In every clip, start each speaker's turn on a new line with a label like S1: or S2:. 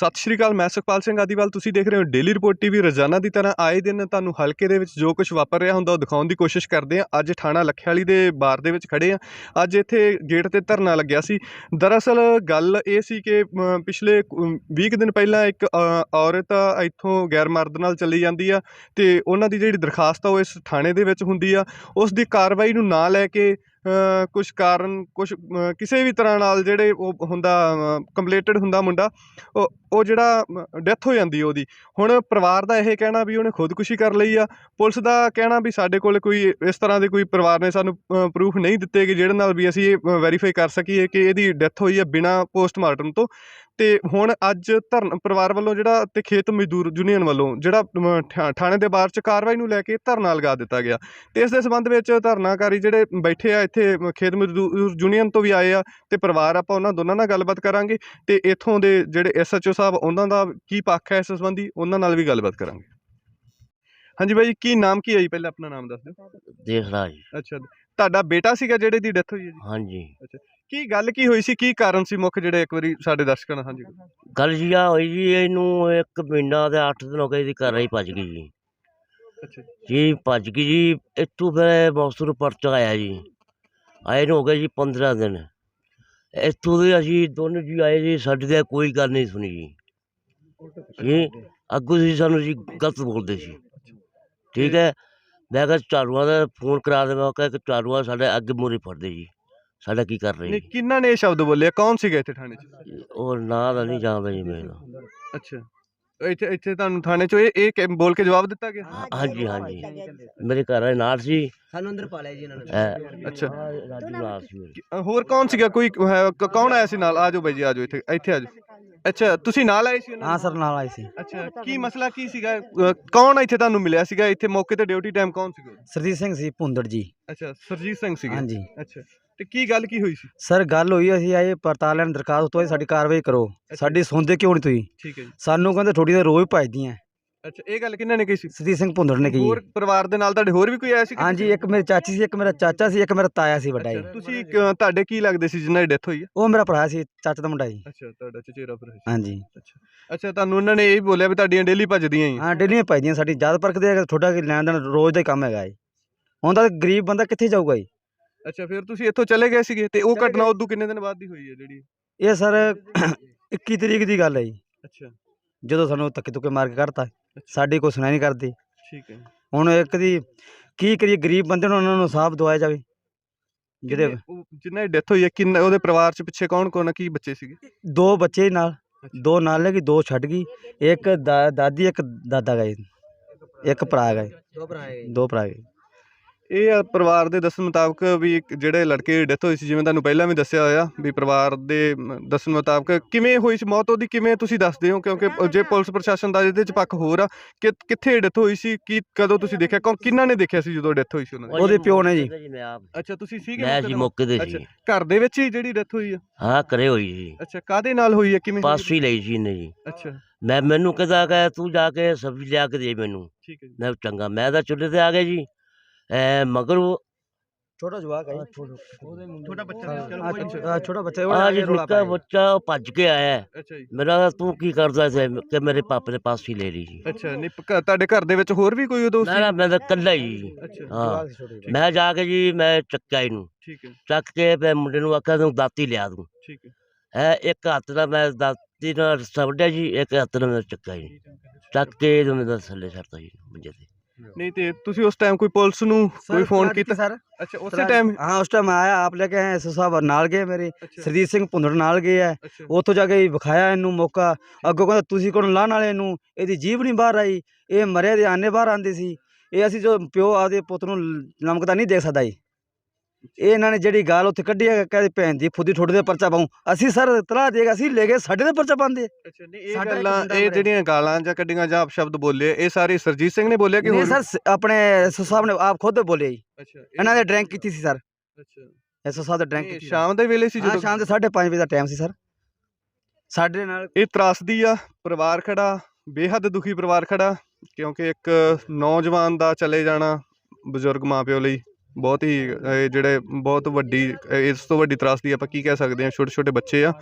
S1: ਸਤਿ ਸ਼੍ਰੀ ਅਕਾਲ ਮੈਂ ਸੁਖਪਾਲ ਸਿੰਘ ਆਦੀਵਾਲ ਤੁਸੀਂ ਦੇਖ ਰਹੇ ਹੋ ਡੇਲੀ ਰਿਪੋਰਟ ਟੀਵੀ ਰੋਜ਼ਾਨਾ ਦੀ ਤਰ੍ਹਾਂ ਆਏ ਦਿਨ ਤੁਹਾਨੂੰ ਹਲਕੇ ਦੇ ਵਿੱਚ ਜੋ ਕੁਝ ਵਾਪਰ ਰਿਹਾ ਹੁੰਦਾ ਉਹ ਦਿਖਾਉਣ ਦੀ ਕੋਸ਼ਿਸ਼ ਕਰਦੇ ਹਾਂ। ਅੱਜ ਥਾਣਾ ਲੱਖਿਆਲੀ ਦੇ ਬਾਰ ਦੇ ਵਿੱਚ ਖੜੇ ਹਾਂ। ਅੱਜ ਇੱਥੇ ਗੇਟ ਤੇ ਧਰਨਾ ਲੱਗਿਆ ਸੀ। ਦਰਅਸਲ ਗੱਲ ਇਹ ਸੀ ਕਿ ਅਮ, ਪਿਛਲੇ 20 ਦਿਨ ਪਹਿਲਾਂ ਇੱਕ ਅ, ਔਰਤ ਇੱਥੋਂ ਗੈਰ ਮਰਦ ਨਾਲ ਚਲੀ ਜਾਂਦੀ ਆ ਤੇ ਉਹਨਾਂ ਦੀ ਜਿਹੜੀ ਦਰਖਾਸਤ ਆ ਉਹ ਇਸ ਥਾਣੇ ਦੇ ਵਿੱਚ ਹੁੰਦੀ ਆ। ਉਸ ਦੀ ਕਾਰਵਾਈ ਨੂੰ ਨਾ ਲੈ ਕੇ ਕੁਛ ਕਾਰਨ, ਕੁਛ ਕਿਸੇ ਵੀ ਤਰ੍ਹਾਂ ਨਾਲ ਜਿਹੜੇ ਉਹ ਹੁੰਦਾ ਕੰਪਲੇਟਡ ਹੁੰਦਾ ਮੁੰਡਾ, ਉਹ ਉਹ ਜਿਹੜਾ ਡੈਥ ਹੋ ਜਾਂਦੀ ਉਹਦੀ। ਹੁਣ ਪਰਿਵਾਰ ਦਾ ਇਹ ਕਹਿਣਾ ਵੀ ਉਹਨੇ ਖੁਦਕੁਸ਼ੀ ਕਰ ਲਈ ਆ। ਪੁਲਿਸ ਦਾ ਕਹਿਣਾ ਵੀ ਸਾਡੇ ਕੋਲ ਕੋਈ ਇਸ ਤਰ੍ਹਾਂ ਦੇ ਕੋਈ ਪਰਿਵਾਰ ਨੇ ਸਾਨੂੰ ਪ੍ਰੂਫ ਨਹੀਂ ਦਿੱਤੇ ਕਿ ਜਿਹਦੇ ਨਾਲ ਵੀ ਅਸੀਂ ਇਹ ਵੈਰੀਫਾਈ ਕਰ ਸਕੀਏ ਕਿ ਇਹਦੀ ਡੈਥ ਹੋਈ ਹੈ ਬਿਨਾ ਪੋਸਟਮਾਰਟਮ ਤੋਂ। ਤੇ ਹੁਣ ਅੱਜ ਧਰਨ, ਪਰਿਵਾਰ ਵੱਲੋਂ ਜਿਹੜਾ ਤੇ ਖੇਤ ਮਜ਼ਦੂਰ ਯੂਨੀਅਨ ਵੱਲੋਂ ਜਿਹੜਾ ਠਾ- ਥਾਣੇ ਦੇ ਬਾਹਰ ਚ ਕਾਰਵਾਈ ਨੂੰ ਲੈ ਕੇ ਧਰਨਾ ਲਗਾ ਦਿੱਤਾ ਗਿਆ। ਤੇ ਇਸ ਦੇ ਸੰਬੰਧ ਵਿੱਚ ਧਰਨਾਕਾਰੀ ਜਿਹੜੇ ਬੈਠੇ ਆ ਇੱਥੇ ਖੇਤ ਮਜ਼ਦੂਰ ਯੂਨੀਅਨ ਤੋਂ ਵੀ ਆਏ ਆ ਤੇ ਪਰਿਵਾਰ ਆਪਾਂ ਉਹਨਾਂ ਦੋਨਾਂ ਨਾਲ ਗੱਲਬਾਤ ਕਰਾਂਗੇ ਤੇ ਇੱਥੋਂ ਦੇ ਜਿਹੜੇ ਐਸਐਚਓ ਸਾਹਿਬ ਉਹਨਾਂ ਦਾ ਕੀ ਪੱਖ ਹੈ ਇਸ ਸੰਬੰਧੀ ਉਹਨਾਂ ਨਾਲ ਵੀ ਗੱਲਬਾਤ ਕਰਾਂਗੇ। ਹਾਂਜੀ ਬਾਈ ਜੀ ਕੀ ਨਾਮ ਕੀ ਹੈ ਜੀ? ਪਹਿਲਾਂ ਆਪਣਾ ਨਾਮ ਦੱਸ ਦਿਓ।
S2: ਦੇਖ ਲਾ ਜੀ।
S1: ਅੱਛਾ ਤੁਹਾਡਾ ਬੇਟਾ ਸੀਗਾ ਜਿਹੜੇ ਦੀ ਡੈਥ ਹੋਈ ਹੈ ਜੀ?
S2: ਹਾਂਜੀ।
S1: ਕੀ ਗੱਲ ਕੀ ਹੋਈ ਸੀ? ਕੀ ਕਾਰਨ ਸੀ ਮੁੱਖ ਜਿਹੜੇ ਇੱਕ ਵਾਰੀ ਸਾਡੇ ਦਰਸ਼ਕਾਂ ਨਾਲ? ਹਾਂਜੀ।
S2: ਗੱਲ ਜੀ ਆ ਹੋਈ ਜੀ ਇਹਨੂੰ ਇੱਕ ਮਹੀਨਾ ਤੇ 8 ਦਿਨ ਹੋ ਗਏ ਇਹਦੀ ਘਰ ਹੀ ਭੱਜ ਗਈ ਜੀ।
S1: ਅੱਛਾ।
S2: ਜੀ ਭੱਜ ਗਈ ਜੀ ਇੱਥੋਂ ਫਿਰ ਮੌਸੂਰ ਪਰਚਾ ਆਇਆ ਜੀ। ਆਏ ਨੂੰ ਹੋ ਗਏ ਜੀ 15 ਦਿਨ। ਇੱਥੋਂ ਦੇ ਅਸੀਂ ਦੋਨੋਂ ਜੀ ਆਏ ਜੀ ਸਾਡੇ ਤੇ ਕੋਈ ਗੱਲ ਨਹੀਂ ਸੁਣੀ ਜੀ। ਜੀ ਅੱਗੋਂ ਸੀ ਸਾਨੂੰ ਜੀ ਗਲਤ ਬੋਲਦੇ ਸੀ। ਠੀਕ ਹੈ ਮੈਂ ਕਿਹਾ ਝਾੜੂਆਂ ਦਾ ਫੋਨ ਕਰਾ ਦੇ ਮੈਂ ਕਿਹਾ ਕਿ ਝਾੜੂਆਂ ਸਾਡੇ ਅੱਗੇ ਮੂਰੇ ਫੜਦੇ ਜੀ। ਸਾਡਾ ਕੀ ਕਰ ਰਹੇ
S1: ਨਹੀਂ
S2: ਜੀ
S1: ਕਿੰਨਾਂ ਨੇ ਇਹ ਸ਼ਬਦ ਬੋਲੇ? ਕੌਣ ਸੀਗਾ ਇੱਥੇ ਥਾਣੇ 'ਚ?
S2: ਉਹ ਨਾਂ ਦਾ ਨਹੀਂ ਜਾਣਦਾ ਜੀ ਮੈਨੂੰ।
S1: ਅੱਛਾ। ਇੱਥੇ ਇੱਥੇ ਤੁਹਾਨੂੰ ਥਾਣੇ 'ਚੋਂ ਇਹ ਇਹ ਕਿ- ਬੋਲ ਕੇ ਜਵਾਬ ਦਿੱਤਾ ਗਿਆ?
S2: ਹਾਂਜੀ ਹਾਂਜੀ। ਮੇਰੇ ਘਰ ਵਾਲੇ ਨਾਲ ਸੀ।
S3: ਸਾਨੂੰ ਅੰਦਰ ਪਾ ਲਿਆ ਜੀ ਇਹਨਾਂ ਨੇ।
S2: ਅਹ,
S1: ਅੱਛਾ।
S2: ਰਾਜੂ ਨਾਲ ਸੀ ਮੇਰੇ।
S1: ਕਿ- ਅ, ਹੋਰ ਕੌਣ ਸੀਗਾ? ਕੋਈ ਹੈ- ਕ- ਕੌਣ ਆਇਆ ਸੀ ਨਾਲ? ਆਜੋ ਬਾਈ ਜੀ ਆਜੋ ਇੱਥੇ ਇੱਥੇ ਆਜੋ ਅੱਛਾ ਤੁਸੀਂ ਨਾਲ ਆਏ ਸੀ ਉਹਨਾਂ
S3: ਹਾਂ? ਸਰ ਨਾਲ ਆਏ ਸੀ।
S1: ਅੱਛਾ ਕੀ ਮਸਲਾ ਕੀ ਸੀਗਾ? ਕੌਣ ਇੱਥੇ ਤੁਹਾਨੂੰ ਮਿਲਿਆ ਸੀਗਾ? ਇੱਥੇ ਮੌਕੇ ਤੇ ਡਿਊਟੀ ਟਾਈਮ ਕੌਣ ਸੀਗਾ
S3: ਸਰਜੀਤ ਸਿੰਘ ਸੀ ਭੁੰਦੜ ਜੀ।
S1: ਅੱਛਾ ਸਰਜੀਤ ਸਿੰਘ ਸੀਗੇ?
S3: ਹਾਂਜੀ।
S1: ਅੱਛਾ ਤੇ ਕੀ ਗੱਲ ਕੀ ਹੋਈ ਸੀ?
S3: ਸਰ ਗੱਲ ਹੋਈ ਅਸੀਂ ਆਏ ਪੜਤਾਲ ਲੈਣ ਦਰਖਾਸਤ ਤੋਂ ਸਾਡੀ ਕਾਰਵਾਈ ਕਰੋ। ਸਾਡੀ ਸੁਣਦੇ ਕਿਉਂ ਨਹੀਂ ਤੁਸੀਂ?
S1: ਠੀਕ ਹੈ ਜੀ।
S3: ਸਾਨੂੰ ਕਹਿੰਦੇ ਥੋੜੀ ਦੇ ਰੋਜ਼ ਭਜਦੀਆਂ।
S1: ਅੱਛਾ ਇਹ ਗੱਲ ਕਿਹਨਾਂ ਨੇ ਕਹੀ ਸੀ?
S3: ਸਰਜੀਤ ਸਿੰਘ ਭੁੰਦੜ ਨੇ ਕਹੀ
S1: ਹੋਰ ਪਰਿਵਾਰ ਦੇ ਨਾਲ ਤੁਹਾਡੇ ਹੋਰ ਵੀ ਕੋਈ ਆਇਆ ਸੀ
S3: ਹਾਂਜੀ ਇੱਕ ਮੇਰੀ ਚਾਚੀ ਸੀ ਇੱਕ ਮੇਰਾ ਚਾਚਾ ਸੀ ਇੱਕ ਮੇਰਾ ਤਾਇਆ ਸੀ ਵੱਡਾ ਜੀ।
S1: ਤੁਸੀਂ ਤੁਹਾਡੇ ਕੀ ਲੱਗਦੇ ਸੀ ਜਿਨ੍ਹਾਂ ਦੀ ਡੈਥ ਹੋਈ ਹੈ?
S3: ਉਹ ਮੇਰਾ ਭਰਾ ਸੀ ਚਾਚਾ ਦਾ ਮੁੰਡਾ ਜੀ।
S1: ਅੱਛਾ ਤੁਹਾਡਾ ਚਚੇਰਾ ਭਰਾ ਸੀ।
S3: ਹਾਂਜੀ।
S1: ਅੱਛਾ ਅੱਛਾ ਤੁਹਾਨੂੰ ਉਹਨਾਂ ਨੇ ਇਹ ਵੀ ਬੋਲਿਆ ਵੀ ਤੁਹਾਡੀਆਂ ਡੇਲੀ ਭੱਜਦੀਆਂ ਹੀ।
S3: ਹਾਂ ਡੇਲੀਆਂ ਭਜਦੀਆਂ ਸਾਡੀ ਜਦ ਪਰਖ ਦੇ ਥੋੜਾ ਕਿ ਲੈਣ ਦੇਣ ਰੋਜ਼ ਦਾ ਹੀ ਕੰਮ ਹੈਗਾ ਜੀ। ਹੁਣ ਤਾਂ ਗਰੀਬ ਬੰਦਾ ਕਿੱਥੇ ਜਾਊਗਾ ਜੀ?
S1: ਅੱਛਾ ਫਿਰ ਤੁਸੀਂ ਇੱਥੋਂ ਚਲੇ ਗਏ ਸੀਗੇ ਤੇ ਉਹ
S3: ਚਲੇ
S1: ਘਟਨਾ। ਉਦੋਂ ਕਿੰਨੇ ਦਿਨ ਬਾਅਦ ਦੀ ਹੋਈ ਹੈ ਜਿਹੜੀ?
S3: ਇਹ ਸਰ 21 ਤਰੀਕ ਦੀ ਗੱਲ ਹੈ ਜੀ।
S1: ਅੱਛਾ।
S3: ਜਦੋਂ ਸਾਨੂੰ ਧੱਕੇ ਧੁੱਕੇ ਮਾਰ ਕੇ ਕੱਢਤਾ। ਸਾਡੀ ਕੋਈ ਸੁਣਾਈ ਨਹੀਂ ਕਰਦੀ।
S1: ਠੀਕ ਹੈ।
S3: ਹੁਣ ਇੱਕ ਦੀ ਕੀ ਕਰੀਏ ਗਰੀਬ ਬੰਦੇ ਨੂੰ ਉਹਨਾਂ ਨੂੰ ਸਾਫ਼ ਦਵਾਇਆ ਜਾਵੇ। ਜਿਹਦੇ
S1: ਦੀ ਡੈਥ ਹੋਈ ਹੈ ਕਿੰਨੇ ਉਹਦੇ ਪਰਿਵਾਰ ਚ ਪਿੱਛੇ ਕੌਣ ਕੌਣ ਆ, ਕੀ ਬੱਚੇ ਸੀਗੇ?
S3: ਦੋ ਬੱਚੇ ਨਾਲ। ਦੋ ਨਾਲ ਲੈ ਗਈ ਦੋ ਛੱਡ ਗਈ। ਇੱਕ ਦਾਦੀ ਇੱਕ ਦਾਦਾ ਗਏ। ਇੱਕ ਭਰਾ ਗਏ। ਦੋ ਭਰਾ ਦੋ ਭਰਾ ਗਏ।
S1: ਇਹ ਆ ਪਰਿਵਾਰ ਦੇ ਦੱਸਣ ਮੁਤਾਬਕ ਵੀ ਜਿਹੜੇ ਲੜਕੇ ਦੀ ਡੈਥ ਹੋਈ ਸੀ ਜਿਵੇਂ ਤੁਹਾਨੂੰ ਪਹਿਲਾਂ ਵੀ ਦੱਸਿਆ ਹੋਇਆ ਵੀ ਪਰਿਵਾਰ ਦੇ ਦੱਸਣ ਮੁਤਾਬਕ ਕਿਵੇਂ ਹੋਈ ਸੀ ਮੌਤ ਉਹਦੀ ਕਿਵੇਂ ਤੁਸੀਂ ਦੱਸਦੇ ਹੋ? ਕਿਉਂਕਿ ਜੇ ਪੁਲਿਸ ਪ੍ਰਸ਼ਾਸਨ ਦਾ ਇਹਦੇ ਚ ਪੱਖ ਹੋਰ ਆ ਕਿ ਕਿੱਥੇ ਡੈਥ ਹੋਈ ਸੀ ਕੀ ਕਦੋਂ ਤੁਸੀਂ ਦੇਖਿਆ ਕੌਣ ਕਿੰਨਾਂ ਨੇ ਦੇਖਿਆ ਸੀ ਜਦੋਂ ਡੈਥ ਹੋਈ ਸੀ ਉਹਨਾਂ ਦੀ?
S3: ਉਹਦੇ ਪਿਓ ਨੇ ਜੀ।
S2: ਮੈਂ ਆਪ।
S1: ਅੱਛਾ ਤੁਸੀਂ ਸੀਗੇ
S2: ਮੈਂ ਜੀ? ਮੌਕੇ ਤੇ
S1: ਅੱਛਾ
S2: ਸੀ
S1: ਘਰ ਦੇ ਵਿੱਚ ਹੀ ਜਿਹੜੀ ਡੈਥ ਹੋਈ ਆ?
S2: ਹਾਂ ਕਰੇ ਹੋਈ ਜੀ
S1: ਅੱਛਾ ਕਾਦੇ ਨਾਲ ਹੋਈ ਹੈ ਕਿਵੇਂ?
S2: ਪਾਸ ਹੀ ਲਈ ਸੀ ਇਹਨੇ ਜੀ।
S1: ਅੱਛਾ।
S2: ਮੈਂ ਮੈਨੂੰ ਕਹਿੰਦਾ ਕਿ ਤੂੰ ਜਾ ਕੇ ਸਬਜ਼ੀ ਲਿਆ ਕੇ ਦੇ ਮੈਨੂੰ।
S1: ਠੀਕ ਹੈ ਜੀ।
S2: ਮੈਂ ਚੰਗਾ ਮੈਂ ਤਾਂ ਚੁੱਲ੍ਹੇ ਤੇ ਆ ਗਿਆ ਜੀ। ਐ ਮਗਰ ਉਹ
S3: ਛੋਟਾ ਜਵਾਕ ਹੈ
S1: ਛੋਟਾ ਬੱਚਾ
S3: ਛੋਟਾ ਬੱਚਾ ਉਹ
S2: ਆ ਜੀ ਨਿੱਕਾ ਬੱਚਾ ਉਹ ਭੱਜ ਕੇ ਆਇਆ ਹੈ।
S1: ਅੱਛਾ ਜੀ
S2: ਮੇਰਾ ਤੂੰ ਕੀ ਕਰਦਾ ਸੀ ਕਿ ਮੇਰੇ ਪਾਪੇ ਨੇ ਪਾਸ ਹੀ ਲੈ ਲਈ ਜੀ
S1: ਅੱਛਾ ਨਹੀਂ ਪ- ਤੁਹਾਡੇ ਘਰ ਦੇ ਵਿੱਚ ਹੋਰ ਵੀ ਕੋਈ ਉਦੋਂ
S2: ਮੈਂ
S1: ਸੀ
S2: ਨਾ ਮੈਂ ਤਾਂ ਇਕੱਲਾ ਹੀ ਜੀ
S1: ਅੱਛਾ
S2: ਹਾਂ। ਮੈਂ ਜਾ ਕੇ ਜੀ ਮੈਂ ਚੱਕਿਆ ਇਹਨੂੰ
S1: ਠੀਕ ਹੈ
S2: ਚੱਕ ਕੇ ਫਿਰ ਮੁੰਡੇ ਨੂੰ ਆਖਿਆ ਤੂੰ ਦਾਤੀ ਲਿਆ ਦੂੰ
S1: ਠੀਕ ਹੈ
S2: ਹੈ ਇੱਕ ਹੱਥ ਨਾਲ ਮੈਂ ਦਾਤੀ ਨਾਲ ਰੱਸਾ ਵੱਢਿਆ ਜੀ ਇੱਕ ਹੱਥ ਨਾਲ ਮੈਂ ਚੱਕਿਆ ਜੀ ਚੱਕ ਕੇ ਇਹਨੂੰ ਮੈਂ ਥੱਲੇ ਛੱਡਤਾ ਜੀ ਮੰਜੇ ਤੇ
S1: ਨਹੀਂ ਤੇ ਤੁਸੀਂ ਉਸ ਟਾਈਮ ਕੋਈ ਪੁਲਿਸ ਨੂੰ ਕੋਈ ਫੋਨ ਕੀਤਾ?
S3: ਸਰ।
S1: ਅੱਛਾ ਉਸੇ ਟਾਈਮ
S3: ਹਾਂ ਉਸ ਟਾਈਮ ਆਇਆ ਆਪ ਲੈ ਕੇ ਆਏ ਐਸਓ ਸਾਹਿਬ ਨਾਲ ਗਏ ਮੇਰੇ। ਸਰਜੀਤ ਸਿੰਘ ਭੁੰਦੜ ਨਾਲ ਗਏ ਆ। ਉੱਥੋਂ ਜਾ ਕੇ ਵਿਖਾਇਆ ਇਹਨੂੰ ਮੌਕਾ। ਅੱਗੋਂ ਕਹਿੰਦਾ ਤੁਸੀਂ ਕੋਣ ਲਾਣ ਵਾਲੇ ਨੂੰ ਇਹਦੀ ਜੀਭ ਨਹੀਂ ਬਾਹਰ ਆਈ। ਇਹ ਮਰਿਆ ਦੇ ਆਨੇ ਬਾਹਰ ਆਂਦੇ ਸੀ। ਇਹ ਅਸੀਂ ਜੋ ਪਿਓ ਆਪਦੇ ਪੁੱਤ ਨੂੰ ਲਮਕਦਾ ਨਹੀਂ ਦੇਖ ਸਕਦਾ ਜੀ। ਇਹ ਇਹਨਾਂ ਨੇ ਜਿਹੜੀ ਗਾਲ ਉੱਥੇ ਕੱਢੀ ਹੈ ਕਹਿੰਦੇ ਭੈਣ ਦੀ ਫੁੱਦੀ ਠੁੱਡ ਦੇ ਪਰਚਾ ਪਾਉਂ ਅਸੀਂ ਸਰ ਤਲਾਹ ਦੇਗਾ ਅਸੀਂ ਲੈ ਗਏ ਸਾਡੇ ਦੇ ਪਰਚਾ ਪਾਉਂਦੇ
S1: ਅੱਛਾ ਨਹੀਂ ਇਹ ਗੱਲਾਂ ਇਹ। ਜਿਹੜੀਆਂ ਗਾਲਾਂ ਜਾਂ ਕੱਢੀਆਂ ਜਾਂ ਸ਼ਬਦ ਬੋਲੇ ਇਹ ਸਾਰੇ ਸਰਜੀਤ ਸਿੰਘ ਨੇ ਬੋਲਿਆ ਕਿ
S3: ਨਹੀਂ
S1: ਹੋਰ?
S3: ਸਰ ਆਪਣੇ ਐਸਓ ਸਾਹਿਬ ਨੇ ਆਪ ਖੁਦ ਬੋਲੇ ਜੀ।
S1: ਅੱਛਾ
S3: ਇਹਨਾਂ ਨੇ ਡਰਿੰਕ ਕੀਤੀ ਸੀ ਸਰ।
S1: ਅੱਛਾ।
S3: ਐਸਓ ਸਾਹਿਬ ਨੇ ਡਰਿੰਕ ਕੀਤੀ।
S1: ਸ਼ਾਮ ਦੇ ਵੇਲੇ ਸੀ ਜਦੋਂ?
S3: ਸ਼ਾਮ ਦੇ 5:30 ਵਜੇ ਦਾ ਟਾਈਮ ਸੀ ਸਰ। ਸਾਡੇ ਨਾਲ
S1: ਇਹ ਤਰਾਸਦੀ ਆ ਪਰਿਵਾਰ ਖੜਾ ਬੇਹੱਦ ਦੁਖੀ ਪਰਿਵਾਰ ਖੜਾ ਕਿਉਂਕਿ ਇੱਕ ਨੌਜਵਾਨ ਦਾ ਚਲੇ ਜਾਣਾ ਬਜ਼ੁਰਗ ਮਾਪਿਓ ਲਈ ਬਹੁਤ ਹੀ, ਇਹ ਜਿਹੜੇ ਬਹੁਤ ਵੱਡੀ, ਇਸ ਤੋਂ ਵੱਡੀ ਤਰਾਸਦੀ ਆਪਾਂ ਕੀ ਕਹਿ ਸਕਦੇ ਹਾਂ, ਛੋਟੇ ਛੋਟੇ ਬੱਚੇ ਆ।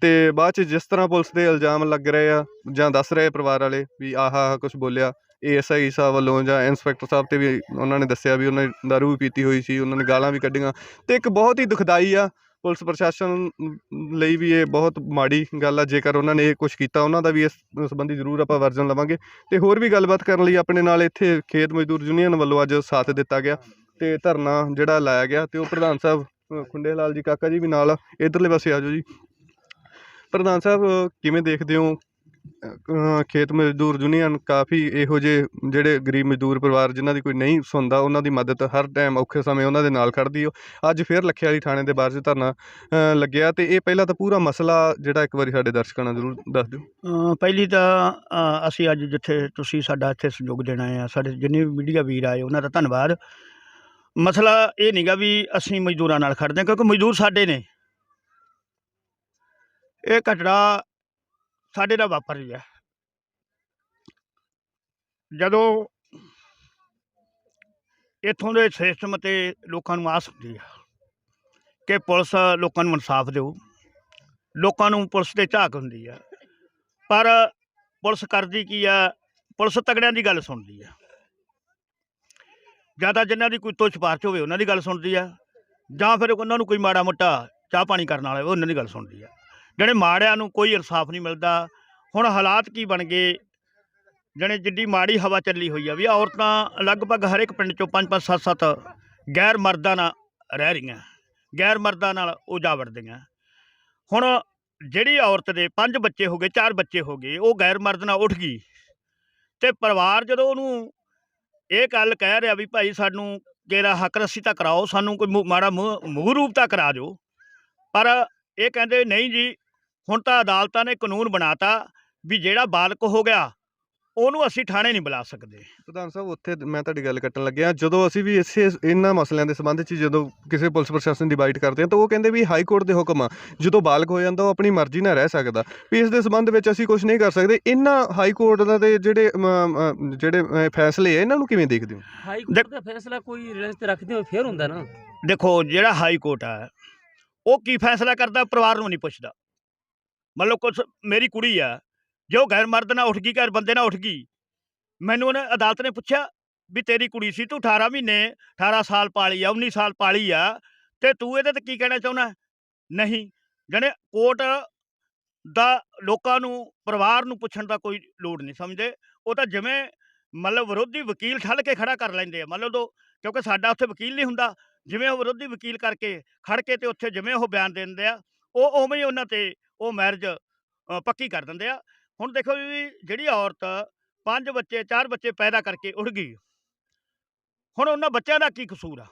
S1: ਤੇ ਬਾਅਦ ਚ ਜਿਸ ਤਰ੍ਹਾਂ ਪੁਲਿਸ ਦੇ ਇਲਜ਼ਾਮ ਲੱਗ ਰਹੇ ਆ, ਜਾਂ ਦੱਸ ਰਹੇ ਪਰਿਵਾਰ ਵਾਲੇ ਵੀ ਆਹ ਆਹ ਕੁਝ ਬੋਲਿਆ, ਏਐਸਆਈ ਸਾਹਿਬ ਵੱਲੋਂ ਜਾਂ ਇੰਸਪੈਕਟਰ ਸਾਹਿਬ ਤੇ ਵੀ ਉਹਨਾਂ ਨੇ ਦੱਸਿਆ ਵੀ ਉਹਨਾਂ ਨੇ ਦਾਰੂ ਵੀ ਪੀਤੀ ਹੋਈ ਸੀ, ਉਹਨਾਂ ਨੇ ਗਾਲਾਂ ਵੀ ਕੱਢੀਆਂ। ਤੇ ਇੱਕ ਬਹੁਤ ਹੀ ਦੁਖਦਾਈ ਆ ਪੁਲਿਸ ਪ੍ਰਸ਼ਾਸਨ ਲਈ ਵੀ ਇਹ ਬਹੁਤ ਮਾੜੀ ਗੱਲ ਆ, ਜੇਕਰ ਉਹਨਾਂ ਨੇ ਇਹ ਕੁਝ ਕੀਤਾ, ਉਹਨਾਂ ਦਾ ਵੀ ਇਸ ਸੰਬੰਧੀ ਜ਼ਰੂਰ ਆਪਾਂ ਵਰਜਨ ਲਵਾਂਗੇ। ਤੇ ਹੋਰ ਵੀ ਗੱਲਬਾਤ ਕਰਨ ਲਈ ਆਪਣੇ ਨਾਲ ਇੱਥੇ ਖੇਤ ਮਜ਼ਦੂਰ ਯੂਨੀਅਨ ਵੱਲੋਂ ਅੱਜ ਸਾਥ ਦਿੱਤਾ ਗਿਆ। ਤੇ ਧਰਨਾ ਜਿਹੜਾ ਲਾਇਆ ਗਿਆ ਤੇ ਉਹ ਪ੍ਰਧਾਨ ਸਾਹਿਬ ਖੁੰਡੇ ਲਾਲ ਜੀ ਕਾਕਾ ਜੀ ਵੀ ਨਾਲ ਆ। ਇੱਧਰਲੇ ਪਾਸੇ ਆ ਜਾਓ ਜੀ। ਪ੍ਰਧਾਨ ਸਾਹਿਬ, ਕਿਵੇਂ ਦੇਖਦੇ ਹੋ? ਖੇਤ ਮਜ਼ਦੂਰ ਯੂਨੀਅਨ ਕਾਫੀ ਇਹੋ ਜਿਹੇ ਜਿਹੜੇ ਗਰੀਬ ਮਜ਼ਦੂਰ ਪਰਿਵਾਰ ਜਿਨ੍ਹਾਂ ਦੀ ਕੋਈ ਨਹੀਂ ਸੁਣਦਾ, ਉਹਨਾਂ ਦੀ ਮਦਦ ਹਰ ਟਾਈਮ ਔਖੇ ਸਮੇਂ ਉਹਨਾਂ ਦੇ ਨਾਲ ਖੜਦੀ ਹੋ ਅੱਜ ਫਿਰ ਲੱਖੇ ਵਾਲੀ ਥਾਣੇ ਦੇ ਬਾਹਰ 'ਚ ਧਰਨਾ ਲੱਗਿਆ ਤੇ ਇਹ ਪਹਿਲਾਂ ਤਾਂ ਪੂਰਾ ਮਸਲਾ ਜਿਹੜਾ ਇੱਕ ਵਾਰੀ ਸਾਡੇ ਦਰਸ਼ਕਾਂ ਨਾਲ ਜ਼ਰੂਰ ਦੱਸ ਦਿਓ।
S4: ਪਹਿਲੀ ਤਾਂ ਅਸੀਂ ਅੱਜ ਜਿੱਥੇ ਤੁਸੀਂ ਸਾਡਾ ਇੱਥੇ ਸਹਿਯੋਗ ਦੇਣਾ ਆ, ਸਾਡੇ ਜਿੰਨੇ ਵੀ ਮੀਡੀਆ ਵੀਰ ਆਏ, ਉਹਨਾਂ ਦਾ ਧੰਨਵਾਦ। ਮਸਲਾ ਇਹ ਨਹੀਂਗਾ ਵੀ ਅਸੀਂ ਮਜ਼ਦੂਰਾਂ ਨਾਲ ਖੜਦੇ ਹਾਂ, ਕਿਉਂਕਿ ਮਜ਼ਦੂਰ ਸਾਡੇ ਨੇ। ਇਹ ਘਟਨਾ ਸਾਡੇ ਨਾਲ ਵਾਪਰ ਰਹੀ ਹੈ। ਜਦੋਂ ਇੱਥੋਂ ਦੇ ਸਿਸਟਮ ਤੇ ਲੋਕਾਂ ਨੂੰ ਆਸ ਹੁੰਦੀ ਆ ਕਿ ਪੁਲਿਸ ਲੋਕਾਂ ਨੂੰ ਇਨਸਾਫ ਦਿਓ ਲੋਕਾਂ ਨੂੰ ਪੁਲਿਸ ਤੇ ਝਾਕ ਹੁੰਦੀ ਆ। ਪਰ ਪੁਲਿਸ ਕਰਦੀ ਕੀ ਆ? ਪੁਲਿਸ ਤਗੜਿਆਂ ਦੀ ਗੱਲ ਸੁਣਦੀ ਆ। ਜਾਂ ਤਾਂ ਜਿਨ੍ਹਾਂ ਦੀ ਕੋਈ ਤੁੱਛ ਪਾਰਚ ਹੋਵੇ, ਉਹਨਾਂ ਦੀ ਗੱਲ ਸੁਣਦੀ ਆ, ਜਾਂ ਫਿਰ ਉਹਨਾਂ ਨੂੰ ਕੋਈ ਮਾੜਾ ਮੋਟਾ ਚਾਹ ਪਾਣੀ ਕਰਨ ਵਾਲਾ ਹੋਵੇ, ਉਹਨਾਂ ਦੀ ਗੱਲ ਸੁਣਦੀ ਆ। ਜਿਹੜੇ ਮਾੜਿਆਂ ਨੂੰ ਕੋਈ ਇਨਸਾਫ ਨਹੀਂ ਮਿਲਦਾ, ਹੁਣ ਹਾਲਾਤ ਕੀ ਬਣ ਗਏ? ਜਣੇ ਜਿੱਡੀ ਮਾੜੀ ਹਵਾ ਚੱਲੀ ਹੋਈ ਆ ਵੀ ਔਰਤਾਂ ਲਗਭਗ ਹਰ ਇੱਕ ਪਿੰਡ ਚੋਂ ਪੰਜ ਪੰਜ, ਸੱਤ ਸੱਤ ਗੈਰ ਮਰਦਾਂ ਨਾਲ ਰਹਿ ਰਹੀਆਂ, ਗੈਰ ਮਰਦਾਂ ਨਾਲ ਉਹ ਜਾ ਵੜਦੀਆਂ। ਹੁਣ ਜਿਹੜੀ ਔਰਤ ਦੇ ਪੰਜ ਬੱਚੇ ਹੋ ਗਏ, ਚਾਰ ਬੱਚੇ ਹੋ ਗਏ, ਉਹ ਗੈਰ ਮਰਦ ਨਾਲ ਉੱਠ ਗਈ ਤੇ ਪਰਿਵਾਰ ਜਦੋਂ ਉਹਨੂੰ ਇਹ ਗੱਲ ਕਹਿ ਰਿਹਾ ਵੀ ਭਾਈ ਸਾਨੂੰ ਕਿਹੜਾ ਹੱਕ ਰੱਸੀ ਤਾਂ ਕਰਾਓ, ਸਾਨੂੰ ਕੋਈ ਮਾੜਾ ਮੂੰਹ ਮੂੰਹ ਰੂਪ ਤਾਂ ਕਰਾ ਦਿਓ। ਪਰ ਇਹ ਕਹਿੰਦੇ, ਨਹੀਂ ਜੀ, ਹੁਣ ਤਾਂ ਅਦਾਲਤਾਂ ਨੇ ਕਾਨੂੰਨ ਬਣਾਤਾ ਵੀ ਜਿਹੜਾ ਬਾਲਕ ਹੋ ਗਿਆ ਉਹਨੂੰ ਅਸੀਂ ਥਾਣੇ ਨਹੀਂ ਬੁਲਾ ਸਕਦੇ।
S1: ਪ੍ਰਧਾਨ ਸਾਹਿਬ ਉੱਥੇ ਮੈਂ ਤੁਹਾਡੀ ਗੱਲ ਕੱਟਣ ਲੱਗਿਆ। ਜਦੋਂ ਅਸੀਂ ਵੀ ਇਸੇ ਇਹਨਾਂ ਮਸਲਿਆਂ ਦੇ ਸੰਬੰਧ 'ਚ ਜਦੋਂ ਕਿਸੇ ਪੁਲਿਸ ਪ੍ਰਸ਼ਾਸਨ ਦੀ ਬਾਈਟ ਕਰਦੇ ਹਾਂ ਤਾਂ ਉਹ ਕਹਿੰਦੇ ਵੀ ਹਾਈ ਕੋਰਟ ਦੇ ਹੁਕਮ ਆ। ਜਦੋਂ ਬਾਲਗ ਹੋ ਜਾਂਦਾ ਉਹ ਆਪਣੀ ਮਰਜ਼ੀ ਨਾਲ ਰਹਿ ਸਕਦਾ। ਵੀ ਇਸ ਦੇ ਸੰਬੰਧ ਵਿੱਚ ਅਸੀਂ ਕੁਝ ਨਹੀਂ ਕਰ ਸਕਦੇ। ਇਹਨਾਂ ਹਾਈ ਕੋਰਟ ਦਾ ਤੇ ਜਿਹੜੇ ਜਿਹੜੇ ਫੈਸਲੇ ਆ ਇਹਨਾਂ ਨੂੰ ਕਿਵੇਂ ਦੇਖਦੇ ਹੋ?
S5: ਹਾਈ ਕੋਰਟ ਦਾ ਫੈਸਲਾ ਕੋਈ ਰਿਲੈਂਸ ਤੇ ਰੱਖਦੇ ਹੋ ਫੇਰ ਹੁੰਦਾ ਨਾ।
S4: ਦੇਖੋ ਜਿਹੜਾ ਹਾਈ ਕੋਰਟ ਆ ਉਹ ਕੀ ਫੈਸਲਾ ਕਰਦਾ? ਪਰਿਵਾਰ ਨੂੰ ਨਹੀਂ ਪੁੱਛਦਾ। ਮੰਨ ਲਓ ਕੁਛ ਮੇਰੀ ਕੁੜੀ ਆ ਜੇ ਉਹ ਗੈਰ ਮਰਦ ਨਾਲ ਉੱਠ ਗਈ ਗੈਰ ਬੰਦੇ ਨਾਲ ਉੱਠ ਗਈ, ਮੈਨੂੰ ਉਹਨੇ ਅਦਾਲਤ ਨੇ ਪੁੱਛਿਆ ਵੀ ਤੇਰੀ ਕੁੜੀ ਸੀ, ਤੂੰ 18 ਮਹੀਨੇ 18 ਸਾਲ ਪਾਲੀ ਆ 19 ਸਾਲ ਪਾਲੀ ਆ, ਤੇ ਤੂੰ ਇਹਦੇ ਤੇ ਕੀ ਕਹਿਣਾ ਚਾਹੁੰਦਾ? ਨਹੀਂ, ਜਣੇ ਕੋਰਟ ਦਾ ਲੋਕਾਂ ਨੂੰ, ਪਰਿਵਾਰ ਨੂੰ ਪੁੱਛਣ ਦਾ ਕੋਈ ਲੋੜ ਨਹੀਂ ਸਮਝਦੇ ਉਹ ਤਾਂ ਜਿਵੇਂ ਮਤਲਬ ਵਿਰੋਧੀ ਵਕੀਲ ਠੱਲ ਕੇ ਖੜਾ ਕਰ ਲੈਂਦੇ ਆ, ਮਤਲਬ ਉਹ, ਕਿਉਂਕਿ ਸਾਡਾ ਉੱਥੇ ਵਕੀਲ ਨਹੀਂ ਹੁੰਦਾ, ਜਿਵੇਂ ਉਹ ਵਿਰੋਧੀ ਵਕੀਲ ਕਰਕੇ ਖੜ ਕੇ ਤੇ ਉੱਥੇ ਜਿਵੇਂ ਉਹ ਬਿਆਨ ਦੇ ਦਿੰਦੇ ਆ, ਉਹ ਉਵੇਂ ਹੀ ਉਹਨਾਂ ਤੇ ਉਹ ਮੈਰਿਜ ਪੱਕੀ ਕਰ ਦਿੰਦੇ ਆ। ਹੁਣ ਦੇਖੋ ਵੀ ਜਿਹੜੀ ਔਰਤ ਪੰਜ ਬੱਚੇ, ਚਾਰ ਬੱਚੇ ਪੈਦਾ ਕਰਕੇ ਉੱਡ ਗਈ। ਹੁਣ ਉਹਨਾਂ ਬੱਚਿਆਂ ਦਾ ਕੀ ਕਸੂਰ ਆ?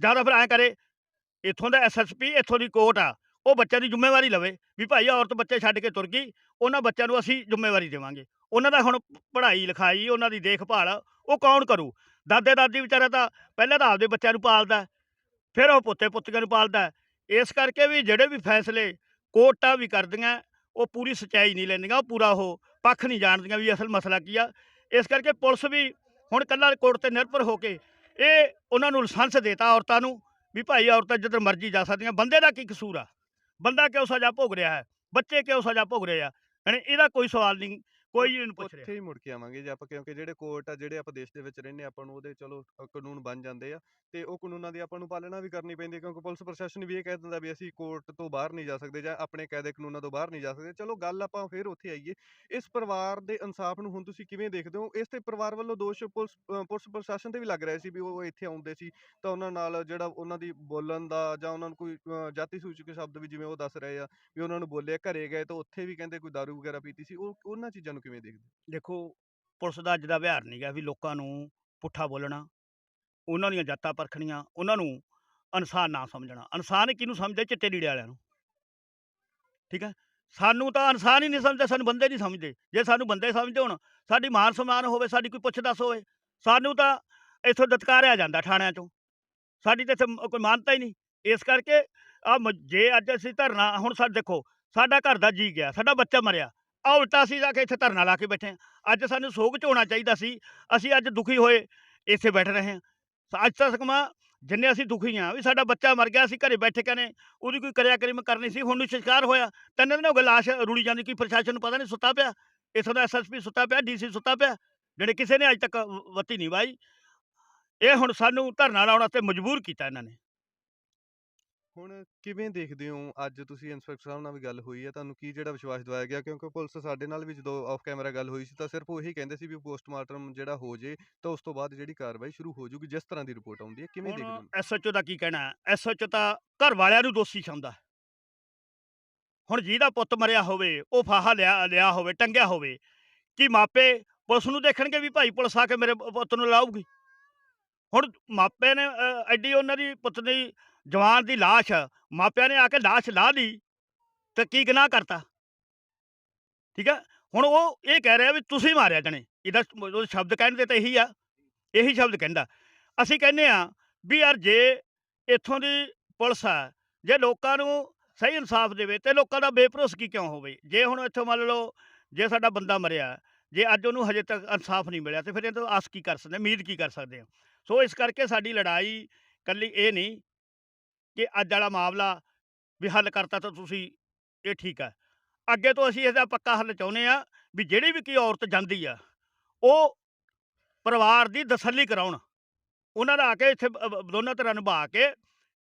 S4: ਜਾਂ ਤਾਂ ਫਿਰ ਐਂ ਕਰੇ, ਇੱਥੋਂ ਦਾ ਐਸਐਸਪੀ ਇੱਥੋਂ ਦੀ ਕੋਰਟ ਆ, ਉਹ ਬੱਚਿਆਂ ਦੀ ਜ਼ਿੰਮੇਵਾਰੀ ਲਵੇ ਵੀ ਭਾਈ ਔਰਤ ਬੱਚੇ ਛੱਡ ਕੇ ਤੁਰ ਗਈ, ਉਹਨਾਂ ਬੱਚਿਆਂ ਨੂੰ ਅਸੀਂ ਜ਼ਿੰਮੇਵਾਰੀ ਦੇਵਾਂਗੇ। ਉਹਨਾਂ ਦਾ ਹੁਣ ਪੜ੍ਹਾਈ, ਲਿਖਾਈ, ਉਹਨਾਂ ਦੀ ਦੇਖਭਾਲ, ਉਹ ਕੌਣ ਕਰੂ? ਦਾਦੇ, ਦਾਦੀ ਵਿਚਾਰਾ ਤਾਂ ਪਹਿਲਾਂ ਤਾਂ ਆਪਦੇ ਬੱਚਿਆਂ ਨੂੰ ਪਾਲਦਾ, ਫਿਰ ਉਹ ਪੁੱਤੇ ਪੁੱਤੀਆਂ ਨੂੰ ਪਾਲਦਾ। ਇਸ ਕਰਕੇ ਵੀ ਜਿਹੜੇ ਵੀ ਫੈਸਲੇ ਕੋਰਟਾਂ ਵੀ ਕਰਦੀਆਂ ਉਹ ਪੂਰੀ ਸਚਾਈ ਨਹੀਂ ਲੈਂਦੀਆਂ, ਉਹ ਪੂਰਾ ਉਹ ਪੱਖ ਨਹੀਂ ਜਾਣਦੀਆਂ ਵੀ ਅਸਲ ਮਸਲਾ ਕੀ ਆ। ਇਸ ਕਰਕੇ ਪੁਲਿਸ ਵੀ ਹੁਣ ਕੱਲਾ ਕੋਰਟ ਤੇ ਨਿਰਭਰ ਹੋ ਕੇ ਇਹ ਉਹਨਾਂ ਨੂੰ ਲਾਇਸੈਂਸ ਦੇਤਾ ਔਰਤਾਂ ਨੂੰ ਵੀ ਭਾਈ ਔਰਤਾਂ ਜਿੱਧਰ ਮਰਜ਼ੀ ਜਾ ਸਕਦੀਆਂ, ਬੰਦੇ ਦਾ ਕੀ ਕਸੂਰ ਆ? ਬੰਦਾ ਕਿਉਂ ਸਜ਼ਾ ਭੋਗ ਰਿਹਾ ਹੈ? ਬੱਚੇ ਕਿਉਂ ਸਜ਼ਾ ਭੋਗ ਰਹੇ ਆ? ਯਾਨੀ ਇਹਦਾ ਕੋਈ ਸਵਾਲ ਨਹੀਂ। ਕੋਈ ਇਹਨੂੰ ਪੁੱਛ ਰਿਹਾ।
S1: ਉੱਥੇ ਹੀ ਮੁੜ ਕੇ ਆਵਾਂਗੇ ਜੇ ਆਪਾਂ ਕਿਉਂਕਿ ਜਿਹੜੇ ਕੋਰਟ ਆ ਜਿਹੜੇ ਆਪਾਂ ਦੇਸ਼ ਦੇ ਵਿੱਚ ਰਹਿੰਦੇ ਆਪਾਂ ਨੂੰ ਉਹਦੇ ਚਲੋ ਅ, ਕਾਨੂੰਨ ਬਣ ਜਾਂਦੇ ਆ ਤੇ ਉਹ ਕਾਨੂੰਨਾਂ ਦੀ ਆਪਾਂ ਨੂੰ ਪਾਲਣਾ ਵੀ ਕਰਨੀ ਪੈਂਦੀ ਹੈ ਕਿਉਂਕਿ ਪੁਲਿਸ ਪ੍ਰਸ਼ਾਸਨ ਵੀ ਇਹ ਕਹਿ ਦਿੰਦਾ ਵੀ ਅਸੀਂ ਕੋਰਟ ਤੋਂ ਬਾਹਰ ਨਹੀਂ ਜਾ ਸਕਦੇ ਜਾਂ ਆਪਣੇ ਕਾਇਦੇ ਕਾਨੂੰਨਾਂ ਤੋਂ ਬਾਹਰ ਨਹੀਂ ਜਾ ਸਕਦੇ। ਚਲੋ ਗੱਲ ਆਪਾਂ ਫਿਰ ਉੱਥੇ ਆਈਏ। ਇਸ ਪਰਿਵਾਰ ਦੇ ਇਨਸਾਫ ਨੂੰ ਹੁਣ ਤੁਸੀਂ ਕਿਵੇਂ ਦੇਖਦੇ ਹੋ? ਇਸ ਤੇ ਪਰਿਵਾਰ ਵੱਲੋਂ ਦੋਸ਼ ਪੁਲਿਸ ਅ, ਪੁਲਿਸ ਪ੍ਰਸ਼ਾਸਨ ਤੇ ਵੀ ਲੱਗ ਰਿਹਾ ਸੀ ਵੀ ਉਹ ਇੱਥੇ ਆਉਂਦੇ ਸੀ ਤਾਂ ਉਹਨਾਂ ਨਾਲ ਜਿਹੜਾ ਉਹਨਾਂ ਦੀ ਬੋਲਣ ਦਾ ਜਾਂ ਉਹਨਾਂ ਨੂੰ ਕੋਈ ਅ, ਜਾਤੀ ਸੂਚਕ ਸ਼ਬਦ ਵੀ ਜਿਵੇਂ ਉਹ ਦੱਸ ਰਹੇ ਆ ਵੀ ਉਹਨਾਂ ਨੂੰ ਬੋਲਿਆ ਘਰੇ ਗਏ ਤਾਂ ਉੱਥੇ ਵੀ ਕਹਿੰਦੇ ਕੋਈ ਦਾਰੂ ਵਗੈਰਾ ਪੀਤੀ ਸੀ। ਉਹ ਉਹਨਾਂ ਚੀਜ਼ਾਂ ਨੂੰ ਕਿਵੇਂ ਦੇਖਦੇ
S4: ਦੇਖੋ, ਪੁਲਿਸ ਦਾ ਅੱਜ ਦਾ ਵਿਹਾਰ ਨਹੀਂ ਗਿਆ ਵੀ ਲੋਕਾਂ ਨੂੰ ਪੁੱਠਾ ਬੋਲਣਾ। ਉਹਨਾਂ ਦੀਆਂ ਜਾਤਾਂ ਪਰਖਣੀਆਂ, ਉਹਨਾਂ ਨੂੰ ਇਨਸਾਨ ਨਾ ਸਮਝਣਾ। ਇਨਸਾਨ ਕਿਹਨੂੰ ਸਮਝਦੇ? ਚਿੱਟੇ ਲੀੜੇ ਵਾਲਿਆਂ ਨੂੰ। ਠੀਕ ਹੈ? ਸਾਨੂੰ ਤਾਂ ਇਨਸਾਨ ਹੀ ਨਹੀਂ ਸਮਝਦੇ, ਸਾਨੂੰ ਬੰਦੇ ਨਹੀਂ ਸਮਝਦੇ। ਜੇ ਸਾਨੂੰ ਬੰਦੇ ਸਮਝਦੇ ਹੋਣ, ਸਾਡੀ ਮਾਨ ਸਨਮਾਨ ਹੋਵੇ, ਸਾਡੀ ਕੋਈ ਪੁੱਛ ਦੱਸ ਹੋਵੇ, ਸਾਨੂੰ ਤਾਂ ਇੱਥੋਂ ਦਤਕਾਰਿਆ ਜਾਂਦਾ ਥਾਣਿਆਂ ਚੋਂ। ਸਾਡੀ ਤਾਂ ਇੱਥੇ ਕੋਈ ਮਾਨਤਾ ਹੀ ਨਹੀਂ। ਇਸ ਕਰਕੇ ਆ ਜੇ ਅੱਜ ਅਸੀਂ ਧਰਨਾ, ਹੁਣ ਸਾਡੇ ਦੇਖੋ, ਸਾਡਾ ਘਰ ਦਾ ਜੀ ਗਿਆ, ਸਾਡਾ ਬੱਚਾ ਮਰਿਆ। ਆ ਉਲਟਾ ਅਸੀਂ ਜਾ ਕੇ ਇੱਥੇ ਧਰਨਾ ਲਾ ਕੇ ਬੈਠੇ ਹਾਂ। ਅੱਜ ਸਾਨੂੰ ਸੋਗ ਚ ਹੋਣਾ ਚਾਹੀਦਾ ਸੀ। ਅਸੀਂ ਅੱਜ ਦੁਖੀ ਹੋਏ, ਇੱਥੇ ਬੈਠ ਰਹੇ ਹਾਂ। ਸ- ਅੱਜ ਤਾਂ ਮਾ ਜਿੰਨੇ ਅਸੀਂ ਦੁਖੀ ਹਾਂ, ਵੀ ਸਾਡਾ ਬੱਚਾ ਮਰ ਗਿਆ, ਅਸੀਂ ਘਰੇ ਬੈਠੇ ਕਹਿੰਦੇ ਉਹਦੀ ਕੋਈ ਕਰਿਆ ਕਰੀ ਕਰਨੀ ਸੀ, ਹੁਣ ਨੂੰ ਸ਼ਿਕਾਰ ਹੋਇਆ। ਤਿੰਨ ਦਿਨ ਹੋ ਗਏ ਲਾਸ਼ ਰੁੜੀ ਜਾਂਦੀ ਕੀ ਪ੍ਰਸ਼ਾਸਨ ਨੂੰ ਪਤਾ ਨਹੀਂ ਸੁੱਤਾ ਪਿਆ। ਇਥੋਂ ਦਾ ਐਸਐਸਪੀ ਸੁੱਤਾ ਪਿਆ ਡੀਸੀ ਸੁੱਤਾ ਪਿਆ। ਜਿਹੜੇ ਕਿਸੇ ਨੇ ਅੱਜ ਤੱਕ ਵ- ਵੱਤੀ ਨਹੀਂ ਵਾਈ ਇਹ ਹੁਣ ਸਾਨੂੰ ਧਰਨਾ ਲਾਉਣ ਵਾਸਤੇ ਮਜਬੂਰ ਕੀਤਾ ਇਹਨਾਂ ਨੇ।
S1: ਹੁਣ ਕਿਵੇਂ ਦੇਖਦੇ ਹੋ? ਅੱਜ ਤੁਸੀਂ ਇੰਸਪੈਕਟਰ ਸਾਹਿਬ ਨਾਲ ਵੀ ਗੱਲ ਹੋਈ ਹੈ ਤੁਹਾਨੂੰ ਕੀ ਜਿਹੜਾ ਵਿਸ਼ਵਾਸ ਦਿਵਾਇਆ ਗਿਆ? ਕਿਉਂਕਿ ਪੁਲਿਸ ਸਾਡੇ ਨਾਲ ਵੀ ਜਦੋਂ ਆਫ ਕੈਮਰਾ ਗੱਲ ਹੋਈ ਸੀ ਤਾਂ ਸਿਰਫ ਉਹੀ ਕਹਿੰਦੇ ਸੀ ਵੀ ਪੋਸਟਮਾਰਟਮ ਜਿਹੜਾ ਹੋ ਜੇ ਤਾਂ ਉਸ ਤੋਂ ਬਾਅਦ ਜਿਹੜੀ ਕਾਰਵਾਈ ਸ਼ੁਰੂ ਹੋ ਜੂਗੀ ਜਿਸ ਤਰ੍ਹਾਂ ਦੀ ਰਿਪੋਰਟ ਆਉਂਦੀ ਹੈ ਕਿਵੇਂ ਦੇਖਦੇ ਹੋ?
S4: ਐਸਐਚਓ ਦਾ ਕੀ ਕਹਿਣਾ? ਐਸਐਚਓ ਤਾਂ ਘਰ ਵਾਲਿਆਂ ਨੂੰ ਦੋਸ਼ੀ ਸਮਝਦਾ। ਹੁਣ ਜਿਹਦਾ ਪੁੱਤ ਮਰਿਆ ਹੋਵੇ ਉਹ ਫਾਹਾ ਲਿਆ ਲਿਆ ਹੋਵੇ ਟੰਗਿਆ ਹੋਵੇ ਕਿ ਮਾਪੇ ਪੁਲਿਸ ਨੂੰ ਦੇਖਣਗੇ ਵੀ ਭਾਈ ਪੁਲਿਸ ਆ ਕੇ ਮੇਰੇ ਪੁੱਤ ਨੂੰ ਲਾਊਗੀ? ਹੁਣ ਮਾਪੇ ਨੇ ਐਡੀ ਉਹਨਾਂ ਦੀ ਪੁੱਤ ਦੀ ਜਵਾਨ ਦੀ ਲਾਸ਼, ਮਾਪਿਆਂ ਨੇ ਆ ਕੇ ਲਾਸ਼ ਲਾ ਲਈ ਤੇ ਕੀ ਗੁਨਾਹ ਕਰਤਾ? ਠੀਕ ਹੈ ਹੁਣ ਉਹ ਇਹ ਕਹਿ ਰਿਹਾ ਵੀ ਤੁਸੀਂ ਮਾਰਿਆ ਜਣੇ। ਇਹਦਾ ਉਹ ਸ਼ਬਦ ਕਹਿਣ ਦੇ ਤਾਂ ਇਹੀ ਆ। ਇਹੀ ਸ਼ਬਦ ਕਹਿੰਦਾ। ਅਸੀਂ ਕਹਿੰਦੇ ਆ ਵੀ ਯਾਰ ਜੇ ਇੱਥੋਂ ਦੀ ਪੁਲਿਸ ਆ, ਜੇ ਲੋਕਾਂ ਨੂੰ ਸਹੀ ਇਨਸਾਫ ਦੇਵੇ ਤੇ ਲੋਕਾਂ ਦਾ ਬੇਭਰੋਸਗੀ ਕਿਉਂ ਹੋਵੇ? ਜੇ ਹੁਣ ਇੱਥੋਂ ਮੰਨ ਲਓ, ਜੇ ਸਾਡਾ ਬੰਦਾ ਮਰਿਆ, ਜੇ ਅੱਜ ਉਹਨੂੰ ਹਜੇ ਤੱਕ ਇਨਸਾਫ ਨਹੀਂ ਮਿਲਿਆ ਤੇ ਫਿਰ ਇਹ ਤੋਂ ਆਸ ਕੀ ਕਰ ਸਕਦੇ, ਉਮੀਦ ਕੀ ਕਰ ਸਕਦੇ ਹਾਂ? ਸੋ ਇਸ ਕਰਕੇ ਸਾਡੀ ਲੜਾਈ ਕੱਲੀ ਇਹ ਨਹੀਂ ਕਿ ਅੱਜ ਵਾਲਾ ਮਾਮਲਾ ਵੀ ਹੱਲ ਕਰਤਾ ਤਾਂ ਤੁਸੀਂ, ਇਹ ਠੀਕ ਹੈ। ਅੱਗੇ ਤੋਂ ਅਸੀਂ ਇਹਦਾ ਪੱਕਾ ਹੱਲ ਚਾਹੁੰਦੇ ਆ ਵੀ ਜਿਹੜੀ ਵੀ ਕੋਈ ਔਰਤ ਜਾਂਦੀ ਆ, ਉਹ ਪਰਿਵਾਰ ਦੀ ਤਸੱਲੀ ਕਰਾਉਣ। ਉਹਨਾਂ ਦਾ ਆ ਕੇ ਇੱਥੇ ਦੋਨਾਂ ਤਰ੍ਹਾਂ ਨਿਭਾ ਕੇ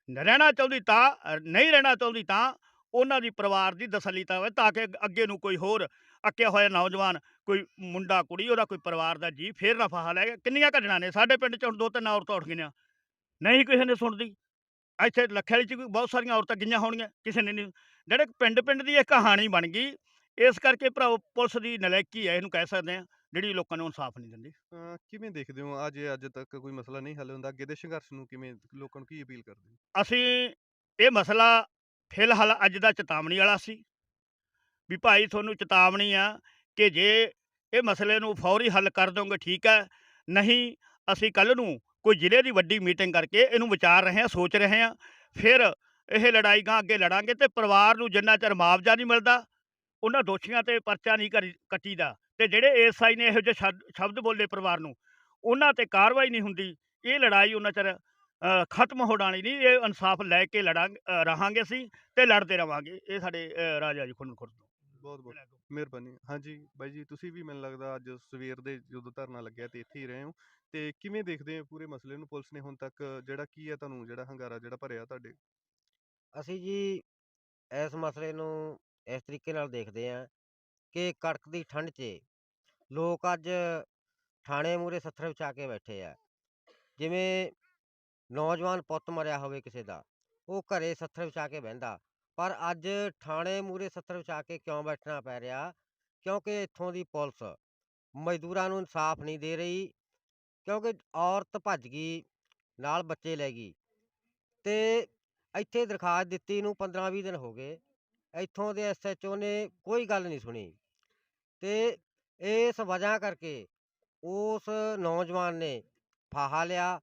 S4: ਰਹਿਣਾ ਚਾਹੁੰਦੀ ਤਾਂ ਨਹੀਂ ਰਹਿਣਾ ਚਾਹੁੰਦੀ ਤਾਂ ਉਹਨਾਂ ਦੀ ਪਰਿਵਾਰ ਦੀ ਤਸੱਲੀ ਤਾਂ ਹੋਵੇ ਤਾਂ ਕਿ ਅੱਗੇ ਨੂੰ ਕੋਈ ਹੋਰ ਅੱਕਿਆ ਹੋਇਆ ਨੌਜਵਾਨ, ਕੋਈ ਮੁੰਡਾ, ਕੁੜੀ, ਉਹਦਾ ਕੋਈ ਪਰਿਵਾਰ ਦਾ ਜੀ ਫੇਰ ਨਾ ਫਾਹਾ ਲੈ ਗਿਆ ਕਿੰਨੀਆਂ ਘਟਨਾ ਨੇ, ਸਾਡੇ ਪਿੰਡ ਚ ਹੁਣ ਦੋ ਤਿੰਨ ਔਰਤਾਂ ਉੱਠ ਗਈਆਂ। ਨਹੀਂ ਕਿਸੇ ਨੇ ਸੁਣਦੀ। ਇੱਥੇ ਲੱਖੇ ਵਾਲੀ ਚ ਵੀ ਬਹੁਤ ਸਾਰੀਆਂ ਔਰਤਾਂ ਗਈਆਂ ਹੋਣਗੀਆਂ ਕਿਸੇ ਨੇ ਨਹੀਂ। ਜਿਹੜੇ ਪਿੰਡ ਪਿੰਡ ਦੀ ਇਹ ਕਹਾਣੀ ਬਣ ਗਈ ਇਸ ਕਰਕੇ ਭਰਾਓ ਪੁਲਿਸ ਦੀ ਨਲਾਇਕੀ ਹੈ ਇਹਨੂੰ ਕਹਿ ਸਕਦੇ ਆ ਜਿਹੜੀ ਲੋਕਾਂ ਨੂੰ ਇਨਸਾਫ ਨਹੀਂ ਦਿੰਦੀ।
S1: ਅਹ ਕਿਵੇਂ ਦੇਖਦੇ ਹੋ ਅੱਜ ਅੱਜ ਤੱਕ ਕੋਈ ਮਸਲਾ ਨਹੀਂ ਹੱਲ ਹੁੰਦਾ? ਅੱਗੇ ਦੇ ਸੰਘਰਸ਼ ਨੂੰ ਕਿਵੇਂ ਲੋਕਾਂ ਨੂੰ ਕੀ ਅਪੀਲ ਕਰਦੇ ਹੋ?
S4: ਅਸੀਂ ਇਹ ਮਸਲਾ ਫਿਲਹਾਲ ਅੱਜ ਦਾ ਚੇਤਾਵਨੀ ਵਾਲਾ ਸੀ ਵੀ ਭਾਈ ਤੁਹਾਨੂੰ ਚੇਤਾਵਨੀ ਆ ਕਿ ਜੇ ਇਹ ਮਸਲੇ ਨੂੰ ਫੌਰੀ ਹੱਲ ਕਰ ਦੋਗੇ ਠੀਕ ਹੈ। ਨਹੀਂ ਅਸੀਂ ਕੱਲ ਨੂੰ ਕੋਈ ਜ਼ਿਲ੍ਹੇ ਦੀ ਵੱਡੀ ਮੀਟਿੰਗ ਕਰਕੇ ਇਹਨੂੰ ਵਿਚਾਰ ਰਹੇ ਹਾਂ ਸੋਚ ਰਹੇ ਹਾਂ ਫਿਰ ਇਹ ਲੜਾਈ ਗਾਂ ਅੱਗੇ ਲੜਾਂਗੇ ਤੇ ਪਰਿਵਾਰ ਨੂੰ ਜਿੰਨਾ ਚਿਰ ਮੁਆਵਜ਼ਾ ਨਹੀਂ ਮਿਲਦਾ ਉਹਨਾਂ ਦੋਸ਼ੀਆਂ ਤੇ ਪਰਚਾ ਨਹੀਂ ਕਰੀ ਕੱਟੀਦਾ ਤੇ ਜਿਹੜੇ ਐਸਆਈ ਨੇ ਇਹੋ ਜਿਹੇ ਸ਼ਬਦ- ਬੋਲੇ ਪਰਿਵਾਰ ਨੂੰ ਉਹਨਾਂ ਤੇ ਕਾਰਵਾਈ ਨਹੀਂ ਹੁੰਦੀ ਇਹ ਲੜਾਈ ਉਹਨਾਂ ਚਿਰ ਖਤਮ ਹੋਣੀ ਨਹੀਂ ਇਹ ਇਨਸਾਫ ਲੈ ਕੇ ਲੜਾਂਗੇ ਰਹਾਂਗੇ ਅਸੀਂ ਤੇ ਲੜਦੇ ਰਵਾਂਗੇ ਇਹ ਸਾਡੇ ਰਾਜਾ ਜੀ ਖੁੰਨ ਖੁਰਦ
S1: ਬਹੁਤ ਬਹੁਤ ਮਿਹਰਬਾਨੀ। ਹਾਂਜੀ ਬਾਈ ਜੀ, ਤੁਸੀਂ ਵੀ ਮੈਨੂੰ ਲੱਗਦਾ ਅੱਜ ਸਵੇਰ ਦੇ ਜਦੋਂ ਧਰਨਾ ਲੱਗਿਆ ਤੇ ਇੱਥੇ ਹੀ ਰਹੇ ਹੋ। ਤੇ ਕਿਵੇਂ ਦੇਖਦੇ ਹੋ ਪੂਰੇ ਮਸਲੇ ਨੂੰ? ਪੁਲਿਸ ਨੇ ਹੁਣ ਤੱਕ ਜਿਹੜਾ ਕੀ ਹੈ ਤੁਹਾਨੂੰ ਜਿਹੜਾ ਹੰਗਾਰਾ ਜਿਹੜਾ ਭਰਿਆ ਤੁਹਾਡੇ?
S6: ਅਸੀਂ ਜੀ ਇਸ ਮਸਲੇ ਨੂੰ ਇਸ ਤਰੀਕੇ ਨਾਲ ਦੇਖਦੇ ਹਾਂ ਕਿ ਕੜਕਦੀ ਠੰਡ 'ਚ ਲੋਕ ਅੱਜ ਥਾਣੇ ਮੂਹਰੇ ਸੱਥਰ ਵਿਛਾ ਕੇ ਬੈਠੇ ਆ। ਜਿਵੇਂ ਨੌਜਵਾਨ ਪੁੱਤ ਮਰਿਆ ਹੋਵੇ ਕਿਸੇ ਦਾ, ਉਹ ਘਰੇ ਸੱਥਰ ਵਿਛਾ ਕੇ ਬਹਿੰਦਾ। ਪਰ ਅੱਜ ਥਾਣੇ ਮੂਹਰੇ ਵਿੱਚ ਆ ਕੇ ਕਿਉਂ ਬੈਠਣਾ ਪੈ ਰਿਹਾ? ਕਿਉਂਕਿ ਇੱਥੋਂ ਦੀ ਪੁਲਿਸ ਮਜ਼ਦੂਰਾਂ ਨੂੰ ਇਨਸਾਫ ਨਹੀਂ ਦੇ ਰਹੀ, ਕਿਉਂਕਿ ਔਰਤ ਭੱਜ ਗਈ, ਨਾਲ ਬੱਚੇ ਲੈ ਗਈ। ਤੇ ਇੱਥੇ ਦਰਖਾਸਤ ਦਿੱਤੀ ਨੂੰ 15-20 ਦਿਨ ਹੋ ਗਏ। ਇੱਥੋਂ ਦੇ ਐਸਐਚਓ ਨੇ ਕੋਈ ਗੱਲ ਨਹੀਂ ਸੁਣੀ। ਤੇ ਇਸ ਵਜ੍ਹਾ ਕਰਕੇ ਉਸ ਨੌਜਵਾਨ ਨੇ ਫਾਹਾ ਲਿਆ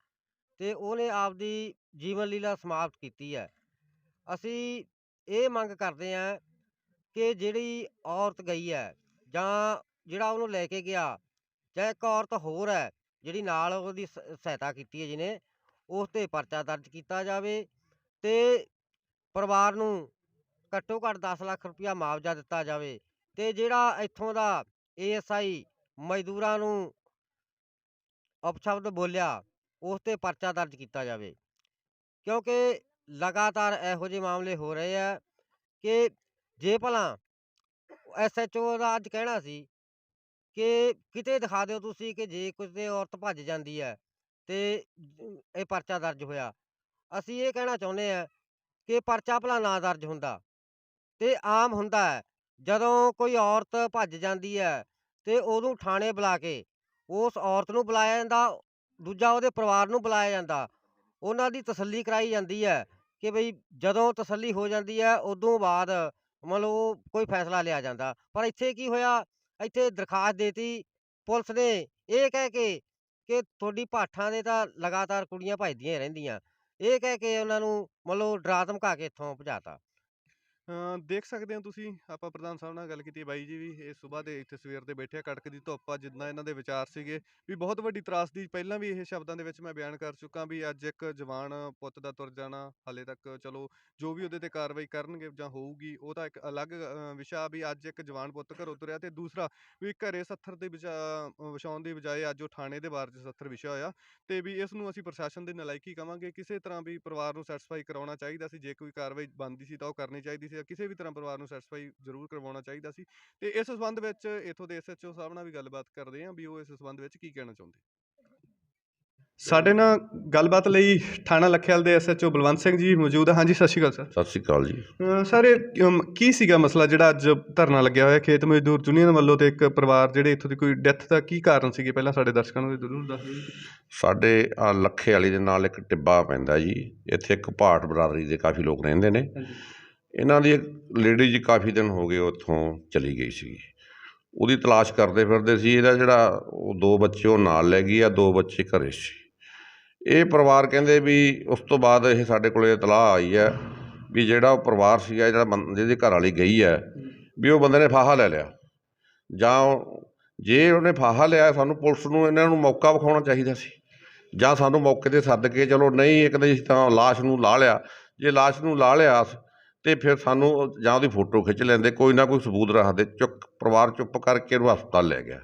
S6: ਤੇ ਉਹਨੇ ਆਪਦੀ ਜੀਵਨ ਲੀਲਾ ਸਮਾਪਤ ਕੀਤੀ ਹੈ। ਅਸੀਂ ਇਹ ਮੰਗ ਕਰਦੇ ਹਾਂ ਕਿ ਜਿਹੜੀ ਔਰਤ ਗਈ ਹੈ ਜਾਂ ਜਿਹੜਾ ਉਹਨੂੰ ਲੈ ਕੇ ਗਿਆ ਜਾਂ ਇੱਕ ਔਰਤ ਹੋਰ ਹੈ ਜਿਹੜੀ ਨਾਲ ਉਹਦੀ ਸ- ਸਹਾਇਤਾ ਕੀਤੀ ਹੈ ਜਿਹਨੇ, ਉਸ ਤੇ ਪਰਚਾ ਦਰਜ ਕੀਤਾ ਜਾਵੇ ਤੇ ਪਰਿਵਾਰ ਨੂੰ ਘੱਟੋ ਘੱਟ 10 ਲੱਖ ਰੁਪਇਆ ਮੁਆਵਜ਼ਾ ਦਿੱਤਾ ਜਾਵੇ ਤੇ ਜਿਹੜਾ ਇੱਥੋਂ ਦਾ ਏਐਸਆਈ ਮਜ਼ਦੂਰਾਂ ਨੂੰ ਅਪਸ਼ਬਦ ਬੋਲਿਆ, ਉਸ ਤੇ ਪਰਚਾ ਦਰਜ ਕੀਤਾ ਜਾਵੇ। ਕਿਉਂਕਿ ਲਗਾਤਾਰ ਇਹੋ ਜਿਹੇ ਮਾਮਲੇ ਹੋ ਰਹੇ ਆ ਕਿ ਜੇ ਭਲਾ ਐਸਐਚਓ ਦਾ ਅੱਜ ਕਹਿਣਾ ਸੀ ਕਿ ਕਿਤੇ ਦਿਖਾ ਦਿਓ ਤੁਸੀਂ ਕਿ ਜੇ ਕਿਸੇ ਔਰਤ ਭੱਜ ਜਾਂਦੀ ਹੈ ਤੇ ਇਹ ਪਰਚਾ ਦਰਜ ਹੋਇਆ। ਅਸੀਂ ਇਹ ਕਹਿਣਾ ਚਾਹੁੰਦੇ ਆ ਕਿ ਪਰਚਾ ਭਲਾ ਨਾ ਦਰਜ ਹੁੰਦਾ ਤੇ ਆਮ ਹੁੰਦਾ ਹੈ, ਜਦੋਂ ਕੋਈ ਔਰਤ ਭੱਜ ਜਾਂਦੀ ਹੈ ਤੇ ਉਦੋਂ ਥਾਣੇ ਬੁਲਾ ਕੇ ਉਸ ਔਰਤ ਨੂੰ ਬੁਲਾਇਆ ਜਾਂਦਾ, ਦੂਜਾ ਉਹਦੇ ਪਰਿਵਾਰ ਨੂੰ ਬੁਲਾਇਆ ਜਾਂਦਾ, ਉਹਨਾਂ ਦੀ ਤਸੱਲੀ ਕਰਾਈ ਜਾਂਦੀ ਹੈ ਕਿ ਬਈ ਜਦੋਂ ਤਸੱਲੀ ਹੋ ਜਾਂਦੀ ਹੈ ਉਦੋਂ ਬਾਅਦ ਮੰਨ ਲਓ ਕੋਈ ਫੈਸਲਾ ਲਿਆ ਜਾਂਦਾ। ਪਰ ਇੱਥੇ ਕੀ ਹੋਇਆ? ਇੱਥੇ ਦਰਖਾਸਤ ਦੇਤੀ ਪੁਲਿਸ ਨੇ ਇਹ ਕਹਿ ਕੇ ਕਿ ਤੁਹਾਡੀ ਭਾਠਾਂ ਦੇ ਤਾਂ ਲਗਾਤਾਰ ਕੁੜੀਆਂ ਭੱਜਦੀਆਂ ਰਹਿੰਦੀਆਂ। ਇਹ ਕਹਿ ਕੇ ਉਹਨਾਂ ਨੂੰ ਮੰਨ ਲਓ ਡਰਾ ਧਮਕਾ ਕੇ ਇੱਥੋਂ ਭਜਾਤਾ
S1: ਅ, ਦੇਖ ਸਕਦੇ ਹੋ ਤੁਸੀਂ, ਆਪਾਂ ਪ੍ਰਧਾਨ ਸਾਹਿਬ ਨਾਲ ਗੱਲ ਕੀਤੀ, ਬਾਈ ਜੀ ਵੀ ਇਹ ਸਵੇਰ ਦੇ ਇੱਥੇ ਸਵੇਰ ਦੇ ਬੈਠੇ ਕੜਕ ਦੀ ਧੁੱਪ ਆ, ਜਿੱਦਾਂ ਇਹਨਾਂ ਦੇ ਵਿਚਾਰ ਸੀਗੇ ਵੀ ਬਹੁਤ ਵੱਡੀ ਤਰਾਸਦੀ ਪਹਿਲਾਂ ਵੀ ਇਹ ਸ਼ਬਦਾਂ ਦੇ ਵਿੱਚ ਮੈਂ ਬਿਆਨ ਕਰ ਚੁੱਕਾ ਵੀ ਅੱਜ ਇੱਕ ਜਵਾਨ ਪੁੱਤ ਦਾ ਤੁਰ ਜਾਣਾ, ਹਾਲੇ ਤੱਕ ਚਲੋ ਜੋ ਵੀ ਉਹਦੇ ਤੇ ਕਾਰਵਾਈ ਕਰਨਗੇ ਜਾਂ ਹੋਊਗੀ, ਉਹ ਤਾਂ ਇੱਕ ਅਲੱਗ ਵਿਸ਼ਾ ਵੀ ਅੱਜ ਇੱਕ ਜਵਾਨ ਪੁੱਤ ਘਰੋਂ ਤੁਰਿਆ ਤੇ ਦੂਸਰਾ ਵੀ ਘਰੇ 70 ਦੇ ਵਿਚਾ ਵਿਛਾਉਣ ਦੀ ਬਜਾਏ ਅੱਜ ਉਹ ਥਾਣੇ ਦੇ ਬਾਹਰ 'ਚ 70 ਵਿਛਿਆ ਹੋਇਆ ਤੇ ਵੀ ਇਸ ਨੂੰ ਅਸੀਂ ਪ੍ਰਸ਼ਾਸਨ ਦੇ ਨਲਾਇਕੀ ਕਵਾਂਗੇ, ਕਿਸੇ ਤਰ੍ਹਾਂ ਵੀ ਪਰਿਵਾਰ ਨੂੰ ਸੈਟੀਸਫਾਈ ਕਰਾਉਣਾ ਚਾਹੀਦਾ ਸੀ, ਜੇ ਕੋਈ ਕਾਰਵਾਈ ਬਣਦੀ ਸੀ ਤਾਂ ਉਹ ਕਰਨੀ ਚਾਹੀਦੀ ਸੀ ਕਿਸੇ ਵੀ ਤਰ੍ਹਾਂ ਪਰਿਵਾਰ ਨੂੰ ਸੈਟੀਸਫਾਈ ਜ਼ਰੂਰ ਕਰਵਾਉਣਾ ਚਾਹੀਦਾ ਸੀ। ਤੇ ਇਸ ਸੰਬੰਧ ਵਿੱਚ ਇਥੋਂ ਦੇ ਐਸਐਚਓ ਸਾਹਿਬ ਨਾਲ ਵੀ ਗੱਲਬਾਤ ਕਰਦੇ ਹਾਂ ਵੀ ਉਹ ਇਸ ਸੰਬੰਧ ਵਿੱਚ ਕੀ ਕਹਿਣਾ ਚਾਹੁੰਦੇ? ਸਾਡੇ ਨਾਲ ਗੱਲਬਾਤ ਲਈ ਥਾਣਾ ਲਖਿਆਲ ਦੇ ਐਸਐਚਓ ਬਲਵੰਤ ਸਿੰਘ ਜੀ ਮੌਜੂਦ ਹੈ ਹਾਂਜੀ ਸਤਿ ਸ਼੍ਰੀ ਅਕਾਲ ਸਰ।
S7: ਸਤਿ ਸ਼੍ਰੀ ਅਕਾਲ ਜੀ।
S1: ਸਰ ਇਹ ਅਮ, ਕੀ ਸੀਗਾ ਮਸਲਾ ਜਿਹੜਾ ਅੱਜ ਧਰਨਾ ਲੱਗਿਆ ਹੋਇਆ? ਖੇਤ ਮਜ਼ਦੂਰ ਯੂਨੀਅਨ ਵੱਲੋਂ ਤੇ ਇੱਕ ਪਰਿਵਾਰ ਜਿਹੜੇ ਇੱਥੋਂ ਦੀ ਕੋਈ ਡੈਥ ਦਾ ਕੀ ਕਾਰਨ ਸੀਗੇ? ਪਹਿਲਾਂ ਸਾਡੇ ਦਰਸ਼ਕਾਂ ਨੂੰ ਜ਼ਰੂਰ ਦੱਸ ਦਿਓ। ਜੀ।
S7: ਸਾਡੇ ਆ ਲੱਖੇ ਵਾਲੀ ਦੇ ਨਾਲ ਇੱਕ ਟਿੱਬਾ ਪੈਂਦਾ ਜੀ। ਇੱਥੇ ਇੱਕ ਭਾਟ ਬਰਾਦਰੀ ਦੇ ਕਾਫੀ ਲੋਕ ਰਹਿੰਦੇ ਨੇ। ਇਹਨਾਂ ਦੀ ਇੱਕ ਲੇਡੀ ਜੀ ਕਾਫੀ ਦਿਨ ਹੋ ਗਏ ਉੱਥੋਂ ਚਲੀ ਗਈ ਸੀ ਉਹਦੀ ਤਲਾਸ਼ ਕਰਦੇ ਫਿਰਦੇ ਸੀ, ਇਹਦਾ ਜਿਹੜਾ ਉਹ ਦੋ ਬੱਚੇ ਉਹ ਨਾਲ ਲੈ ਗਈ ਆ, ਦੋ ਬੱਚੇ ਘਰੇ ਸੀ। ਇਹ ਪਰਿਵਾਰ ਕਹਿੰਦੇ ਵੀ ਉਸ ਤੋਂ ਬਾਅਦ ਇਹ ਸਾਡੇ ਕੋਲੇ ਇਤਲਾਹ ਆਈ ਹੈ ਵੀ ਜਿਹੜਾ ਉਹ ਪਰਿਵਾਰ ਸੀਗਾ, ਜਿਹੜਾ ਬੰ- ਜਿਹਦੀ ਘਰ ਵਾਲੀ ਗਈ ਹੈ, ਵੀ ਉਹ ਬੰਦੇ ਨੇ ਫਾਹਾ ਲੈ ਲਿਆ। ਜਾਂ ਉਹ- ਜੇ ਉਹਨੇ ਫਾਹਾ ਲਿਆ, ਸਾਨੂੰ ਪੁਲਿਸ ਨੂੰ ਇਹਨਾਂ ਨੂੰ ਮੌਕਾ ਵਿਖਾਉਣਾ ਚਾਹੀਦਾ ਸੀ। ਜਾਂ ਸਾਨੂੰ ਮੌਕੇ ਤੇ ਸੱਦ ਕੇ, ਚਲੋ ਨਹੀਂ, ਇੱਕ ਦੇ ਤਾਂ ਲਾਸ਼ ਨੂੰ ਲਾ ਲਿਆ। ਜੇ ਲਾਸ਼ ਨੂੰ ਲਾ ਲਿਆ ਤੇ ਫਿਰ ਸਾਨੂੰ ਉਹ- ਜਾਂ ਉਹਦੀ ਫੋਟੋ ਖਿੱਚ ਲੈਂਦੇ ਕੋਈ ਨਾ ਕੋਈ ਸਬੂਤ ਰੱਖਦੇ ਚੁੱਕ ਪਰਿਵਾਰ ਚੁੱਪ ਕਰਕੇ ਉਹਨੂੰ ਹਸਪਤਾਲ ਲੈ ਗਿਆ।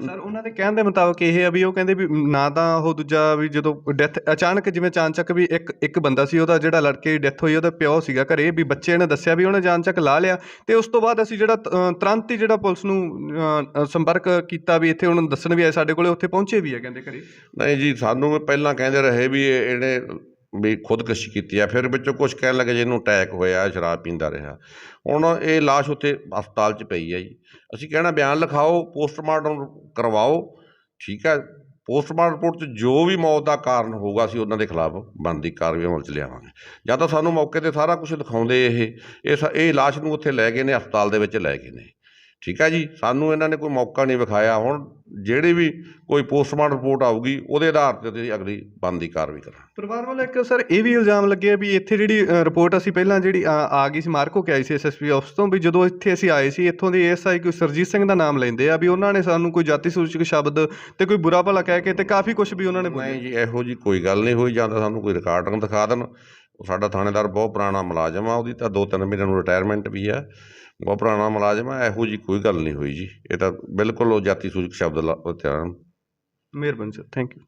S1: ਸਰ ਉਹਨਾਂ ਦੇ ਕਹਿਣ ਦੇ ਮੁਤਾਬਕ ਇਹ ਆ ਵੀ ਉਹ ਕਹਿੰਦੇ ਵੀ ਨਾ ਤਾਂ ਉਹ ਦੂਜਾ ਵੀ ਜਦੋਂ ਡੈਥ ਅਚਾਨਕ ਜਿਵੇਂ ਚਾਨਚੱਕ ਵੀ ਇੱਕ ਇੱਕ ਬੰਦਾ ਸੀ ਉਹਦਾ ਜਿਹੜਾ ਲੜਕੇ ਦੀ ਡੈਥ ਹੋਈ ਉਹਦਾ ਪਿਓ ਸੀਗਾ ਘਰੇ ਵੀ ਬੱਚੇ ਨੇ ਦੱਸਿਆ ਵੀ ਉਹਨੇ ਚਾਨਚੱਕ ਲਾ ਲਿਆ ਤੇ ਉਸ ਤੋਂ ਬਾਅਦ ਅਸੀਂ ਜਿਹੜਾ ਤੁਰੰਤ ਹੀ ਜਿਹੜਾ ਪੁਲਿਸ ਨੂੰ ਸੰਪਰਕ ਕੀਤਾ ਵੀ ਇੱਥੇ ਉਹਨਾਂ ਨੂੰ ਦੱਸਣ ਵੀ ਆਏ ਸਾਡੇ ਕੋਲੇ ਉੱਥੇ ਪਹੁੰਚੇ ਵੀ ਆ ਕਹਿੰਦੇ ਘਰੇ।
S7: ਨਹੀਂ ਜੀ ਸਾਨੂੰ ਵੀ ਪਹਿਲਾਂ ਕਹਿੰਦੇ ਰਹੇ ਵੀ ਇਹ- ਇਹਨੇ ਵੀ ਖੁਦਕਸ਼ੀ ਕੀਤੀ ਆ, ਫਿਰ ਵਿੱਚੋਂ ਕੁਝ ਕਹਿਣ ਲੱਗੇ ਜੀ ਇਹਨੂੰ ਅਟੈਕ ਹੋਇਆ, ਸ਼ਰਾਬ ਪੀਂਦਾ ਰਿਹਾ। ਹੁਣ ਇਹ ਲਾਸ਼ ਉੱਥੇ ਹਸਪਤਾਲ 'ਚ ਪਈ ਆ ਜੀ। ਅਸੀਂ ਕਹਿਣਾ ਬਿਆਨ ਲਿਖਾਓ ਪੋਸਟਮਾਰਟਮ ਕਰਵਾਓ, ਠੀਕ ਹੈ ਪੋਸਟਮਾਰਟਮ ਰਿਪੋਰਟ 'ਚ ਜੋ ਵੀ ਮੌਤ ਦਾ ਕਾਰਨ ਹੋਊਗਾ, ਅਸੀਂ ਉਹਨਾਂ ਦੇ ਖਿਲਾਫ ਬਣਦੀ ਕਾਰਵਾਈ ਅਮਲ 'ਚ ਲਿਆਵਾਂਗੇ। ਜਾਂ ਤਾਂ ਸਾਨੂੰ ਮੌਕੇ ਤੇ ਸਾਰਾ ਕੁਝ ਦਿਖਾਉਂਦੇ ਇਹ ਇਹ ਸ- ਇਹ ਲਾਸ਼ ਨੂੰ ਉੱਥੇ ਲੈ ਗਏ ਨੇ, ਹਸਪਤਾਲ ਦੇ ਵਿੱਚ ਲੈ ਗਏ ਨੇ। ਠੀਕ ਹੈ ਜੀ ਸਾਨੂੰ ਇਹਨਾਂ ਨੇ ਕੋਈ ਮੌਕਾ ਨਹੀਂ ਵਿਖਾਇਆ। ਹੁਣ ਜਿਹੜੀ ਵੀ ਕੋਈ ਪੋਸਟਮਾਰਟਮ ਰਿਪੋਰਟ ਆਊਗੀ ਉਹਦੇ ਆਧਾਰ ਤੇ ਅਸੀਂ ਅਗਲੀ ਬਣਦੀ ਕਾਰਵਾਈ ਕਰਾਂਗੇ।
S1: ਪਰਿਵਾਰ ਵੱਲੋਂ ਇੱਕ ਸਰ ਇਹ ਵੀ ਇਲਜ਼ਾਮ ਲੱਗਿਆ ਵੀ ਇੱਥੇ ਜਿਹੜੀ ਰਿਪੋਰਟ ਅਸੀਂ ਪਹਿਲਾਂ ਜਿਹੜੀ ਆ ਗਈ ਸੀ ਮਾਰਕੋ ਕੇ ਆਈ ਸੀ ਐਸਐਸਪੀ ਆਫਿਸ ਤੋਂ ਵੀ ਜਦੋਂ ਇੱਥੇ ਅਸੀਂ ਆਏ ਸੀ ਇੱਥੋਂ ਦੇ ਐਸਆਈ ਕੋਈ ਸਰਜੀਤ ਸਿੰਘ ਦਾ ਨਾਮ ਲੈਂਦੇ ਆ ਵੀ ਉਹਨਾਂ ਨੇ ਸਾਨੂੰ ਕੋਈ ਜਾਤੀ ਸੂਚਕ ਸ਼ਬਦ ਤੇ ਕੋਈ ਬੁਰਾ ਭਲਾ ਕਹਿ ਕੇ ਤੇ ਕਾਫੀ ਕੁਝ ਵੀ ਉਹਨਾਂ ਨੇ ਬੋਲਿਆ।
S7: ਨਹੀਂ ਜੀ ਇਹੋ ਜੀ ਕੋਈ ਗੱਲ ਨਹੀਂ ਹੋਈ ਜਾਂ ਤਾਂ ਸਾਨੂੰ ਕੋਈ ਰਿਕਾਰਡਿੰਗ ਦਿਖਾ ਦੇਣ। ਸਾਡਾ ਥਾਣੇਦਾਰ ਬਹੁਤ ਪੁਰਾਣਾ ਮੁਲਾਜ਼ਮ ਆ ਉਹਦੀ ਤਾਂ ਦੋ ਤਿੰਨ ਮਹੀਨੇ ਨੂੰ ਰਿਟਾਇਰਮੈਂਟ ਵੀ ਆ। ਬਹੁਤ ਪੁਰਾਣਾ ਮੁਲਾਜ਼ਮ ਹੈ ਇਹੋ ਜੀ ਕੋਈ ਗੱਲ ਨਹੀਂ ਹੋਈ ਜੀ। ਇਹ ਤਾਂ ਬਿਲਕੁਲ ਉਹ ਜਾਤੀ ਸੂਚਕ ਸ਼ਬਦ ਲਾ- ਉੱਤੇ ਆ
S1: ਮਿਹਰਬਾਨੀ ਸਰ ਥੈਂਕ ਯੂ